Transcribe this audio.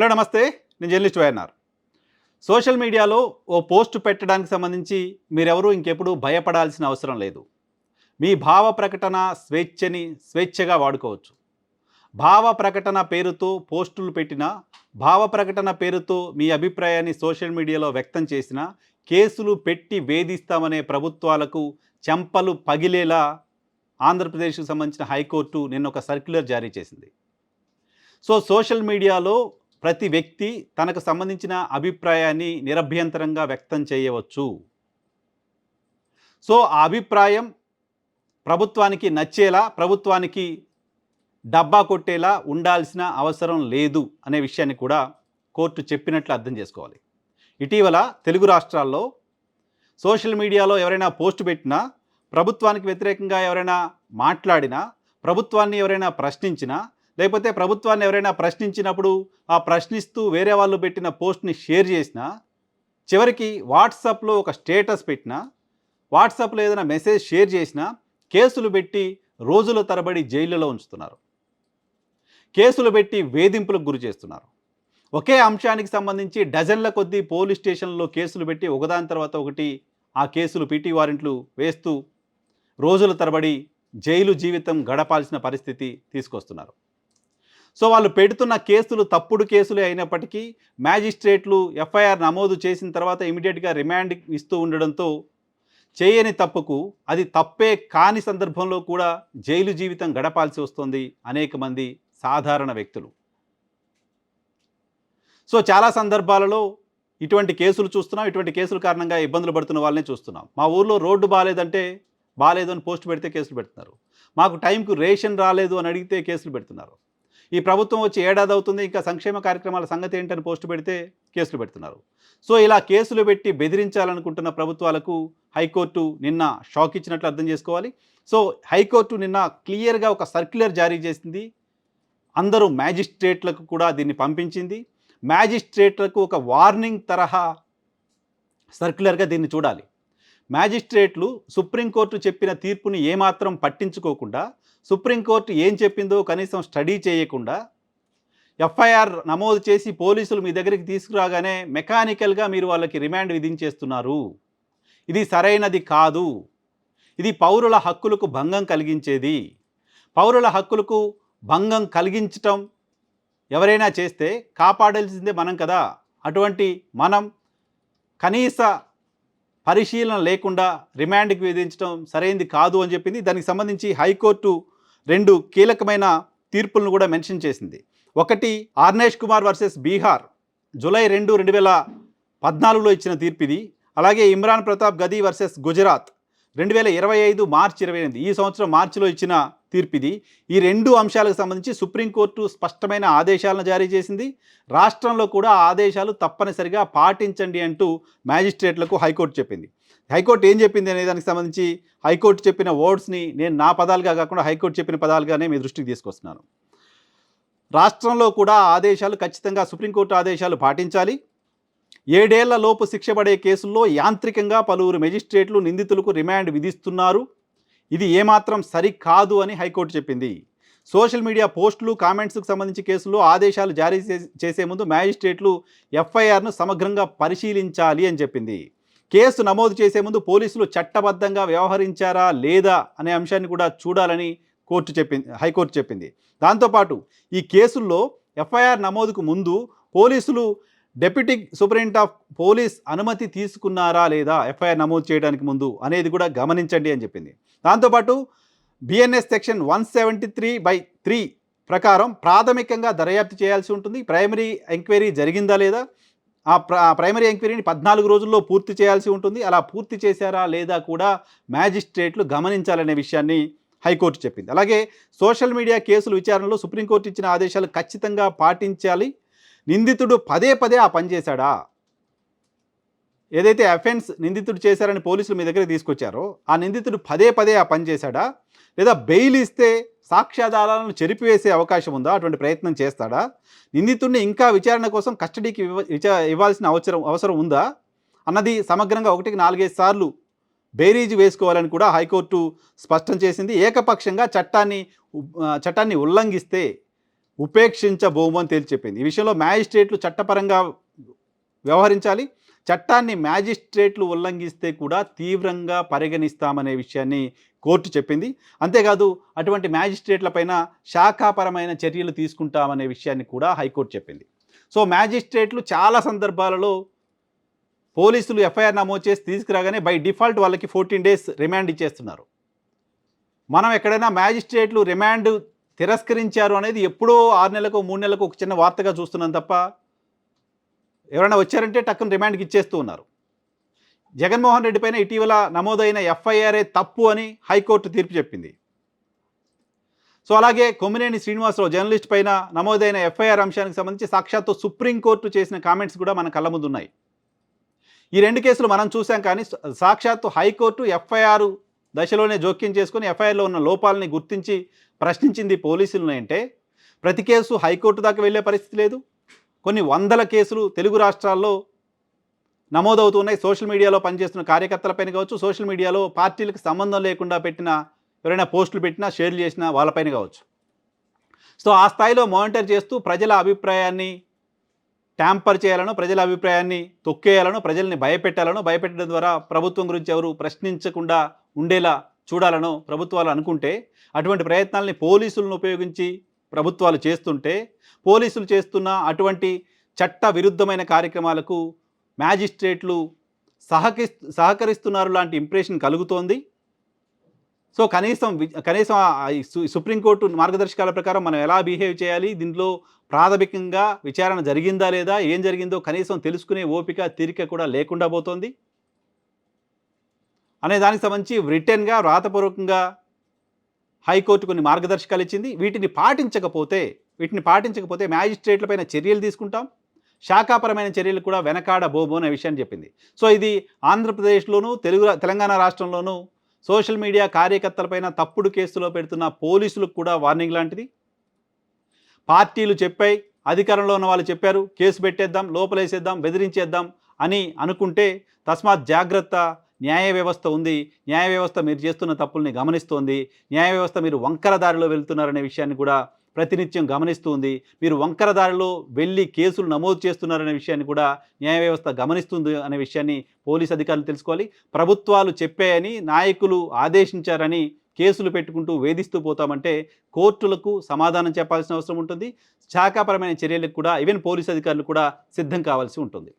Hello నమస్తే. నేను journalist YNR. Social మీడియాలో ఓ పోస్ట్ పెట్టడానికి సంబంధించి మీరెవరూ ఇంకెప్పుడు భయపడాల్సిన అవసరం లేదు. మీ భావ ప్రకటన స్వేచ్ఛని స్వేచ్ఛగా వాడుకోవచ్చు. భావ ప్రకటన పేరుతో పోస్టులు పెట్టిన భావ ప్రకటన పేరుతో మీ అభిప్రాయాన్ని సోషల్ మీడియాలో వ్యక్తం చేసిన కేసులు పెట్టి వేధిస్తామనే ప్రభుత్వాలకు చెంపలు పగిలేలా ఆంధ్రప్రదేశ్కు సంబంధించిన హైకోర్టు నిన్న ఒక సర్క్యులర్ జారీ చేసింది. సో సోషల్ మీడియాలో ప్రతి వ్యక్తి తనకు సంబంధించిన అభిప్రాయాన్ని నిరభ్యంతరంగా వ్యక్తం చేయవచ్చు. సో ఆ అభిప్రాయం ప్రభుత్వానికి నచ్చేలా ప్రభుత్వానికి డబ్బా కొట్టేలా ఉండాల్సిన అవసరం లేదు అనే విషయాన్ని కూడా కోర్టు చెప్పినట్లు అర్థం చేసుకోవాలి. ఇటీవల తెలుగు రాష్ట్రాల్లో సోషల్ మీడియాలో ఎవరైనా పోస్ట్ పెట్టినా ప్రభుత్వానికి వ్యతిరేకంగా ఎవరైనా మాట్లాడినా ప్రభుత్వాన్ని ఎవరైనా ప్రశ్నించినా లేకపోతే ప్రభుత్వాన్ని ఎవరైనా ప్రశ్నించినప్పుడు ఆ ప్రశ్నిస్తూ వేరే వాళ్ళు పెట్టిన పోస్ట్ని షేర్ చేసినా చివరికి వాట్సాప్లో ఒక స్టేటస్ పెట్టినా వాట్సాప్లో ఏదైనా మెసేజ్ షేర్ చేసినా కేసులు పెట్టి రోజుల తరబడి జైళ్ళలో ఉంచుతున్నారు. కేసులు పెట్టి వేధింపులకు గురి చేస్తున్నారు. ఒకే అంశానికి సంబంధించి డజన్ల కొద్దీ పోలీస్ స్టేషన్లో కేసులు పెట్టి ఒకదాని తర్వాత ఒకటి ఆ కేసులు పీటీ వారెంట్లు వేస్తూ రోజుల తరబడి జైలు జీవితం గడపాల్సిన పరిస్థితి తీసుకొస్తున్నారు. సో వాళ్ళు పెడుతున్న కేసులు తప్పుడు కేసులే అయినప్పటికీ మ్యాజిస్ట్రేట్లు ఎఫ్ఐఆర్ నమోదు చేసిన తర్వాత ఇమీడియట్గా రిమాండ్ ఇస్తూ ఉండడంతో చేయని తప్పుకు అది తప్పే కాని సందర్భంలో కూడా జైలు జీవితం గడపాల్సి వస్తుంది అనేక మంది సాధారణ వ్యక్తులు. సో చాలా సందర్భాలలో ఇటువంటి కేసులు చూస్తున్నాం ఇటువంటి కేసుల కారణంగా ఇబ్బందులు పడుతున్న వాళ్ళని చూస్తున్నాం. మా ఊర్లో రోడ్డు బాగాలేదంటే బాగాలేదు అని పోస్ట్ పెడితే కేసులు పెడుతున్నారు. మాకు టైంకు రేషన్ రాలేదు అని అడిగితే కేసులు పెడుతున్నారు. ఈ ప్రభుత్వం వచ్చి ఏడాది అవుతుంది ఇంకా సంక్షేమ కార్యక్రమాల సంగతి ఏంటని పోస్టు పెడితే కేసులు పెడుతున్నారు. సో ఇలా కేసులు పెట్టి బెదిరించాలనుకుంటున్న ప్రభుత్వాలకు హైకోర్టు నిన్న షాక్ ఇచ్చినట్లు అర్థం చేసుకోవాలి. సో హైకోర్టు నిన్న క్లియర్గా ఒక సర్క్యులర్ జారీ చేసింది. అందరూ మ్యాజిస్ట్రేట్లకు కూడా దీన్ని పంపించింది. మ్యాజిస్ట్రేట్లకు ఒక వార్నింగ్ తరహా సర్క్యులర్గా దీన్ని చూడాలి. మ్యాజిస్ట్రేట్లు సుప్రీంకోర్టు చెప్పిన తీర్పుని ఏమాత్రం పట్టించుకోకుండా సుప్రీంకోర్టు ఏం చెప్పిందో కనీసం స్టడీ చేయకుండా ఎఫ్ఐఆర్ నమోదు చేసి పోలీసులు మీ దగ్గరికి తీసుకురాగానే మెకానికల్గా మీరు వాళ్ళకి రిమాండ్ విధించేస్తున్నారు. ఇది సరైనది కాదు. ఇది పౌరుల హక్కులకు భంగం కలిగించేది. పౌరుల హక్కులకు భంగం కలిగించటం ఎవరైనా చేస్తే కాపాడాల్సిందే మనం కదా. అటువంటి మనం కనీస పరిశీలన లేకుండా రిమాండ్కి విధించడం సరైంది కాదు అని చెప్పింది. దానికి సంబంధించి హైకోర్టు రెండు కీలకమైన తీర్పులను కూడా మెన్షన్ చేసింది. ఒకటి ఆర్నేష్ కుమార్ వర్సెస్ బీహార్. జూలై రెండు రెండు వేల పద్నాలుగులో ఇచ్చిన తీర్పు ఇది అలాగే ఇమ్రాన్ ప్రతాప్ గది వర్సెస్ గుజరాత్. రెండు వేల ఇరవై ఐదు మార్చి ఇరవై ఎనిమిది. ఈ సంవత్సరం మార్చిలో ఇచ్చిన తీర్పిది ఈ రెండు అంశాలకు సంబంధించి సుప్రీంకోర్టు స్పష్టమైన ఆదేశాలను జారీ చేసింది. రాష్ట్రంలో కూడా ఆదేశాలు తప్పనిసరిగా పాటించండి అంటూ మ్యాజిస్ట్రేట్లకు హైకోర్టు చెప్పింది. హైకోర్టు ఏం చెప్పింది అనే దానికి సంబంధించి హైకోర్టు చెప్పిన వర్డ్స్ని నేను నా పదాలుగా కాకుండా హైకోర్టు చెప్పిన పదాలుగానే మీ దృష్టికి తీసుకొస్తున్నాను. రాష్ట్రంలో కూడా ఆదేశాలు ఖచ్చితంగా సుప్రీంకోర్టు ఆదేశాలు పాటించాలి. ఏడేళ్ళ లోపు శిక్షపడే కేసుల్లో యాంత్రికంగా పలువురు మెజిస్ట్రేట్లు నిందితులకు రిమాండ్ విధిస్తున్నారు. ఇది ఏమాత్రం సరికాదు అని హైకోర్టు చెప్పింది. సోషల్ మీడియా పోస్టులు కామెంట్స్కు సంబంధించి కేసుల్లో ఆదేశాలు జారీ చే- చేసే ముందు మ్యాజిస్ట్రేట్లు ఎఫ్ఐఆర్ను సమగ్రంగా పరిశీలించాలి అని చెప్పింది. కేసు నమోదు చేసే ముందు పోలీసులు చట్టబద్ధంగా వ్యవహరించారా లేదా అనే అంశాన్ని కూడా చూడాలని కోర్టు చెప్పింది హైకోర్టు చెప్పింది. దాంతోపాటు ఈ కేసుల్లో ఎఫ్ఐఆర్ నమోదుకు ముందు పోలీసులు డెప్యూటీ సూపరింట్ ఆఫ్ పోలీస్ అనుమతి తీసుకున్నారా లేదా ఎఫ్ఐఆర్ నమోదు చేయడానికి ముందు అనేది కూడా గమనించండి అని చెప్పింది. దాంతోపాటు BNS section one seventy three by three ప్రకారం ప్రాథమికంగా దర్యాప్తు చేయాల్సి ఉంటుంది. ప్రైమరీ ఎంక్వైరీ జరిగిందా లేదా? ఆ ప్రైమరీ ఎంక్వైరీని పద్నాలుగు రోజుల్లో పూర్తి చేయాల్సి ఉంటుంది. అలా పూర్తి చేశారా లేదా కూడా మ్యాజిస్ట్రేట్లు గమనించాలనే విషయాన్ని హైకోర్టు చెప్పింది. అలాగే సోషల్ మీడియా కేసుల విచారణలో సుప్రీంకోర్టు ఇచ్చిన ఆదేశాలు ఖచ్చితంగా పాటించాలి. నిందితుడు పదే పదే ఆ పని చేశాడా? ఏదైతే అఫెన్స్ నిందితుడు చేశారని పోలీసులు మీ దగ్గర తీసుకొచ్చారో ఆ నిందితుడు పదే పదే ఆ పని చేశాడా? లేదా బెయిల్ ఇస్తే సాక్ష్యాధారాలను చెరిపివేసే అవకాశం ఉందా? అటువంటి ప్రయత్నం చేస్తాడా? నిందితుడిని ఇంకా విచారణ కోసం కస్టడీకి విచా- ఇవ్వాల్సిన అవసరం అవసరం ఉందా? అన్నది సమగ్రంగా ఒకటికి నాలుగైదు సార్లు బేరీజు వేసుకోవాలని కూడా హైకోర్టు స్పష్టం చేసింది. ఏకపక్షంగా చట్టాన్ని చట్టాన్ని ఉల్లంఘిస్తే ఉపేక్షించబోము అని తేల్చి చెప్పింది. ఈ విషయంలో మ్యాజిస్ట్రేట్లు చట్టపరంగా వ్యవహరించాలి. చట్టాన్ని మ్యాజిస్ట్రేట్లు ఉల్లంఘిస్తే కూడా తీవ్రంగా పరిగణిస్తామనే విషయాన్ని కోర్టు చెప్పింది. అంతేకాదు అటువంటి మ్యాజిస్ట్రేట్లపైన శాఖాపరమైన చర్యలు తీసుకుంటామనే విషయాన్ని కూడా హైకోర్టు చెప్పింది. సో మ్యాజిస్ట్రేట్లు చాలా సందర్భాలలో పోలీసులు ఎఫ్ఐఆర్ నమోదు చేసి తీసుకురాగానే బై డిఫాల్ట్ వాళ్ళకి ఫోర్టీన్ డేస్ రిమాండ్ ఇచ్చేస్తున్నారు. మనం ఎక్కడైనా మ్యాజిస్ట్రేట్లు రిమాండ్ తిరస్కరించారు అనేది ఎప్పుడో ఆరు నెలలకు మూడు నెలలకు ఒక చిన్న వార్తగా చూస్తున్నాం తప్ప ఎవరైనా వచ్చారంటే టక్కున రిమాండ్కి ఇచ్చేస్తూ ఉన్నారు. జగన్మోహన్ రెడ్డి పైన ఇటీవల నమోదైన ఎఫ్ఐఆర్ఏ తప్పు అని హైకోర్టు తీర్పు చెప్పింది. సో అలాగే కొమ్మినేని శ్రీనివాసరావు జర్నలిస్ట్ పైన నమోదైన ఎఫ్ఐఆర్ అంశానికి సంబంధించి సాక్షాత్తు సుప్రీంకోర్టు చేసిన కామెంట్స్ కూడా మన కళ్ళ ముందు ఉన్నాయి. ఈ రెండు కేసులు మనం చూసాం కానీ సాక్షాత్తు హైకోర్టు ఎఫ్ఐఆర్ దశలోనే జోక్యం చేసుకుని ఎఫ్ఐఆర్లో ఉన్న లోపాలని గుర్తించి ప్రశ్నించింది పోలీసులు అంటే ప్రతి కేసు హైకోర్టు దాకా వెళ్ళే పరిస్థితి లేదు. కొన్ని వందల కేసులు తెలుగు రాష్ట్రాల్లో నమోదవుతున్నాయి సోషల్ మీడియాలో పనిచేస్తున్న కార్యకర్తలపైన కావచ్చు సోషల్ మీడియాలో పార్టీలకు సంబంధం లేకుండా పెట్టిన ఎవరైనా పోస్టులు పెట్టినా షేర్లు చేసినా వాళ్ళపైన కావచ్చు. సో ఆ స్థాయిలో మానిటర్ చేస్తూ ప్రజల అభిప్రాయాన్ని ట్యాంపర్ చేయాలనో ప్రజల అభిప్రాయాన్ని తొక్కేయాలనో ప్రజల్ని భయపెట్టాలనో భయపెట్టడం ద్వారా ప్రభుత్వం గురించి ఎవరు ప్రశ్నించకుండా ఉండేలా చూడాలనో ప్రభుత్వాలు అనుకుంటే అటువంటి ప్రయత్నాల్ని పోలీసులను ఉపయోగించి ప్రభుత్వాలు చేస్తుంటే పోలీసులు చేస్తున్న అటువంటి చట్ట విరుద్ధమైన కార్యక్రమాలకు మ్యాజిస్ట్రేట్లు సహకరి సహకరిస్తున్నారు లాంటి ఇంప్రెషన్ కలుగుతోంది. సో కనీసం కనీసం సుప్రీంకోర్టు మార్గదర్శకాల ప్రకారం మనం ఎలా బిహేవ్ చేయాలి దీంట్లో ప్రాథమికంగా విచారణ జరిగిందా లేదా ఏం జరిగిందో కనీసం తెలుసుకునే ఓపిక తీరిక కూడా లేకుండా పోతోంది. అనే దానికి సంబంధించి రిటర్న్గా వ్రాతపూర్వకంగా హైకోర్టు కొన్ని మార్గదర్శకాలు ఇచ్చింది. వీటిని పాటించకపోతే వీటిని పాటించకపోతే మ్యాజిస్ట్రేట్లపైన చర్యలు తీసుకుంటాం. శాఖాపరమైన చర్యలు కూడా వెనకాడబోబో అనే విషయాన్ని చెప్పింది. సో ఇది ఆంధ్రప్రదేశ్లోనూ తెలుగు తెలంగాణ రాష్ట్రంలోనూ సోషల్ మీడియా కార్యకర్తలపైన తప్పుడు కేసులో పెడుతున్న పోలీసులకు కూడా వార్నింగ్ లాంటిది. పార్టీలు చెప్పాయి అధికారంలో ఉన్న వాళ్ళు చెప్పారు కేసు పెట్టేద్దాం లోపలేసేద్దాం బెదిరించేద్దాం అని అనుకుంటే తస్మాత్ జాగ్రత్త న్యాయ వ్యవస్థ ఉంది. న్యాయ వ్యవస్థ మీరు చేస్తున్న తప్పుల్ని గమనిస్తోంది. న్యాయ వ్యవస్థ మీరు వంకర దారిలో వెళ్తున్నారనే విషయాన్ని కూడా ప్రతినిత్యం గమనిస్తుంది. మీరు వంకర దారిలో వెళ్ళి కేసులు నమోదు చేస్తున్నారనే విషయాన్ని కూడా న్యాయ వ్యవస్థ గమనిస్తుంది అనే విషయాన్ని పోలీస్ అధికారులు తెలుసుకోవాలి. ప్రభుత్వాలు చెప్పాయని నాయకులు ఆదేశించారని కేసులు పెట్టుకుంటూ వేధిస్తూ పోతామంటే కోర్టులకు సమాధానం చెప్పాల్సిన అవసరం ఉంటుంది. శాఖాపరమైన చర్యలకు కూడా ఈవెన్ పోలీస్ అధికారులు కూడా సిద్ధం కావాల్సి ఉంటుంది.